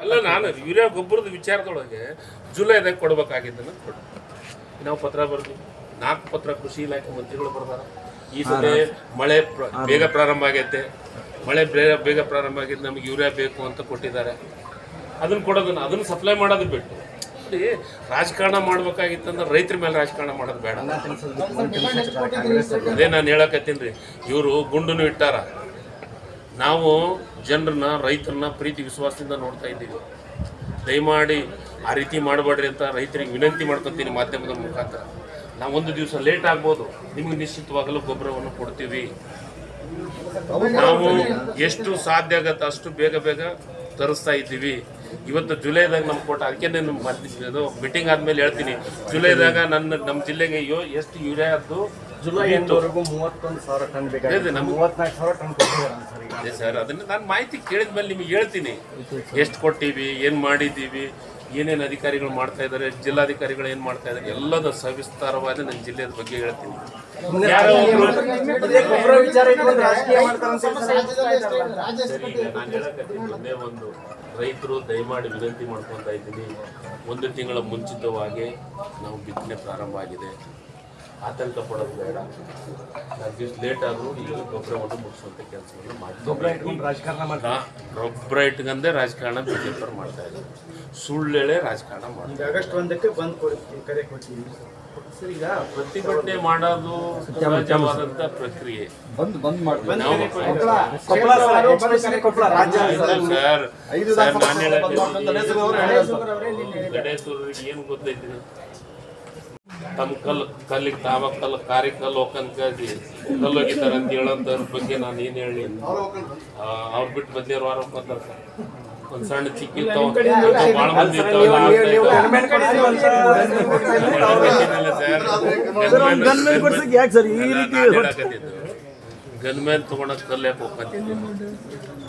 ಅಲ್ಲ ನಾನು ಯೂರಿಯಾ ಗೊಬ್ಬರದ ವಿಚಾರದೊಳಗೆ ಜುಲೈದಾಗ ಕೊಡ್ಬೇಕಾಗಿದ್ದನ್ನು ಕೊಡು ನಾವು ಪತ್ರ ಬರ್ತೀವಿ ನಾಲ್ಕು ಪತ್ರ ಕೃಷಿ ಇಲಾಖೆ ಮಂತ್ರಿಗಳು ಬರ್ದಾರ ಈ ಸಲ ಮಳೆ ಬೇಗ ಪ್ರಾರಂಭ ಆಗೈತೆ ಮಳೆ ಬೇಗ ಬೇಗ ಪ್ರಾರಂಭ ಆಗಿದ್ದು ನಮಗೆ ಯೂರಿಯಾ ಬೇಕು ಅಂತ ಕೊಟ್ಟಿದ್ದಾರೆ ಅದನ್ನು ಕೊಡೋದನ್ನು ಅದನ್ನು ಸಪ್ಲೈ ಮಾಡೋದು ಬಿಟ್ಟು ರಾಜಕಾರಣ ಮಾಡ್ಬೇಕಾಗಿತ್ತಂದ್ರೆ ರೈತರ ಮೇಲೆ ರಾಜಕಾರಣ ಮಾಡೋದು ಬೇಡ ಅದೇ ನಾನು ಹೇಳಕತ್ತೀನಿ ರೀ ಇವರು ಗುಂಡನ್ನು ಇಟ್ಟಾರ ನಾವು ಜನರನ್ನ, ರೈತರನ್ನ ಪ್ರೀತಿ ವಿಶ್ವಾಸದಿಂದ ನೋಡ್ತಾ ಇದ್ದೀವಿ. ದಯಮಾಡಿ ಆ ರೀತಿ ಮಾಡಬೇಡ್ರಿ ಅಂತ ರೈತರಿಗೆ ವಿನಂತಿ ಮಾಡ್ಕೊತೀನಿ ಮಾಧ್ಯಮದ ಮುಖಾಂತರ. ನಾವು ಒಂದು ದಿವಸ ಲೇಟ್ ಆಗ್ಬೋದು. ನಿಮಗೆ ನಿಶ್ಚಿತವಾಗಲು ಗೊಬ್ಬರವನ್ನು ಕೊಡ್ತೀವಿ. ನಾವು ಎಷ್ಟು ಸಾಧ್ಯ ಆಗತ್ತೆ ಅಷ್ಟು ಬೇಗ ಬೇಗ ತರಿಸ್ತಾ ಇದ್ದೀವಿ. ಇವತ್ತು ಜುಲೈದಾಗ ನಮ್ಮ ಕೊಟ್ಟ ಅದಕ್ಕೆ ನಾನು ಮೀಟಿಂಗ್ ಆದ್ಮೇಲೆ ಹೇಳ್ತೀನಿ. ಜುಲೈದಾಗ ನನ್ನ ನಮ್ಮ ಜಿಲ್ಲೆಗೆ ಯೋ ಎಷ್ಟು ಯೂರಿಯಾದ್ದು ಜುಲೈ ಎಂಟವರೆಗೂ ಮೂವತ್ತೊಂದು ಸಾವಿರ ಟನ್ ಬೇಕಾಗಿದೆ ನಮ್ಗೆ- ಮೂವತ್ನಾಲ್ಕು ಸಾವಿರ ಟನ್ ಕೊಟ್ಟಿದ್ದಾರೆ ಸರ್ ಈಗ. ಅದೇ ಸರ್ ಅದನ್ನ ನಾನು ಮಾಹಿತಿ ಕೇಳಿದ ಮೇಲೆ ನಿಮಗೆ ಹೇಳ್ತೀನಿ. ಎಷ್ಟು ಕೊಟ್ಟಿವಿ ಏನು ಮಾಡಿದ್ದೀವಿ ಏನೇನು ಅಧಿಕಾರಿಗಳು ಮಾಡ್ತಾ ಇದ್ದಾರೆ ಜಿಲ್ಲಾಧಿಕಾರಿಗಳು ಏನು ಮಾಡ್ತಾ ಇದ್ದಾರೆ ಎಲ್ಲದ ಸವಿಸ್ತಾರವಾದ ನನ್ನ ಜಿಲ್ಲೆಯ ಬಗ್ಗೆ ಹೇಳ್ತೀನಿ. ಯಾರೋ ಒಬ್ರು- ನಾನು ಹೇಳಕತ್ತೀನಿ ಒಂದೇ ಒಂದು ರೈತರು ದಯಮಾಡಿ ವಿನಂತಿ ಮಾಡ್ಕೊತಾ ಇದ್ದೀನಿ. ಒಂದು ತಿಂಗಳ ಮುಂಚಿತವಾಗಿ ನಾವು ಬಿತ್ತನೆ ಪ್ರಾರಂಭ ಆಗಿದೆ. ಆತಂಕ ಪಡೋದು ಬೇಡ. ನಾಲ್ಕು ದಿವಸ ಲೇಟ್ ಆದರೂ ಈಗ ಗೊಬ್ಬರವನ್ನು ಮುಗಿಸುವಂಥ ಕೆಲಸವನ್ನು ಗೊಬ್ಬರ ಇಟ್ಕೊಂಡೆ ರಾಜಕಾರಣ ಮಾಡ್ತಾರೆ ಜೆ ಬಿಜೆಪಿ ಮಾಡ್ತಾ ಇದ್ದಾರೆ. ಸುಳ್ಳೆಳೆ ರಾಜಕಾರಣ ಮಾಡ್ತಾರೆ ಆಗಸ್ಟ್ ಒಂದಕ್ಕೆ ಬಂದು ಕೊಡ್ತೀವಿ ಕರೆ ಕೊಡ್ತೀವಿ ಸರ್, ಈಗ ಪ್ರತಿಭಟನೆ ಮಾಡೋದು ಸಹಜವಾದಂತ ಪ್ರಕ್ರಿಯೆ. ಬಂದ್ ಬಂದ್ ಸರ್, ನಾನು ಮಾಡ್ತಾರೆ. ಹೇಳಿದ್ರು. ಗಣೇಶವ್ರಿಗೆ ಏನು ಗೊತ್ತೈತಿ? ತಮ್ಮ ಕಲ್ಲು ಕಲ್ಲಿಗೆ ತಾವ ಕಲ್ಲು ಕಾರಿ ಕಲ್ಲು ಹೋಗಂತಾಗಿ ಕಲ್ಲು ಹೋಗಿದ್ದಾರೆ ಅಂತ ಹೇಳೋದ್ರ ಬಗ್ಗೆ ನಾನು ಏನು ಹೇಳಿ. ಅವ್ರು ಬಿಟ್ಟು ಬದ್ಲಿಯವ್ರು ವಾರ ಹೋಗ್ಕೊಂತಾರೆ ಸರ್ ಒಂದು ಸಣ್ಣ ಚಿಕ್ಕಿತ್ತು ಭಾಳ ಮಂದಿ ಗನ್ಮ್ಯಾನ್ ತಗೊಂಡ್ ಕಲ್ಲು ಯಾಕೆ ಹೋಗ್ಕೊಂತಿದ್ವಿ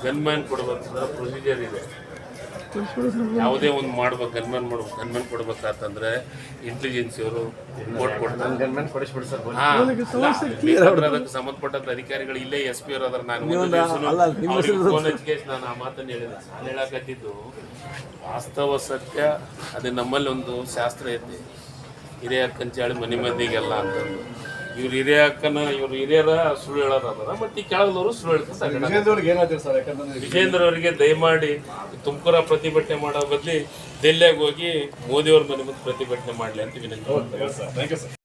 ಗನ್ಮ್ಯಾನ್ ಕೊಡ್ಬೇಕಂದ್ರೆ ಪ್ರೊಸೀಜರ್ ಇದೆ. ಯಾವುದೇ ಒಂದು ಮಾಡ್ಬೇಕು ಗನ್ಮೆನ್ ಮಾಡ್ಬೇಕು ಗನ್ಮೆನ್ ಕೊಡ್ಬೇಕಂತಂದ್ರೆ ಇಂಟೆಲಿಜೆನ್ಸಿ ಅವರು ರಿಪೋರ್ಟ್ ಕೊಡ್ತಾರೆ. ಅದಕ್ಕೆ ಸಂಬಂಧಪಟ್ಟಂತ ಅಧಿಕಾರಿಗಳು ಇಲ್ಲೇ ಎಸ್ ಪಿ ಅವರಾದ್ರೆ ನಾನು ಫೋನ್ ಹಚ್ಚಿಗೆ ನಾನು ಆ ಮಾತನ್ನು ಹೇಳಿದೆ ನಾನು ಹೇಳಕತ್ತಿದ್ದು ವಾಸ್ತವ ಸತ್ಯ ಅದು ನಮ್ಮಲ್ಲಿ ಒಂದು ಶಾಸ್ತ್ರ ಐತಿ. ಹಿರಿಯ ಕಂಚಾಳಿ ಮನೆ ಮಂದಿಗೆಲ್ಲ ಅಂತಂದು. ಇವ್ರು ಹಿರಿಯ ಅಕ್ಕನ ಇವ್ರ ಹಿರಿಯರ ಸುಳ್ಳು ಹೇಳೋರು ಬಟ್ ಮತ್ತೆ ಈ ಕೆಳಗದವರು ಸುಳ್ಳು ಹೇಳ್ತಾರೆ ವಿಜೇಂದ್ರ ಅವ್ರಿಗೆ ಸರ್ ವಿಜೇಂದ್ರ ಅವರಿಗೆ ದಯಮಾಡಿ ತುಮಕೂರ ಪ್ರತಿಭಟನೆ ಮಾಡೋ ಬದಲಿ ದೆಲ್ಲಿಯಾಗ ಹೋಗಿ ಮೋದಿಯವ್ರ ಮನೆ ಮುಂದೆ ಪ್ರತಿಭಟನೆ ಮಾಡಲಿ ಅಂತ ವಿನಂತಿ ಮಾಡ್ತಾರೆ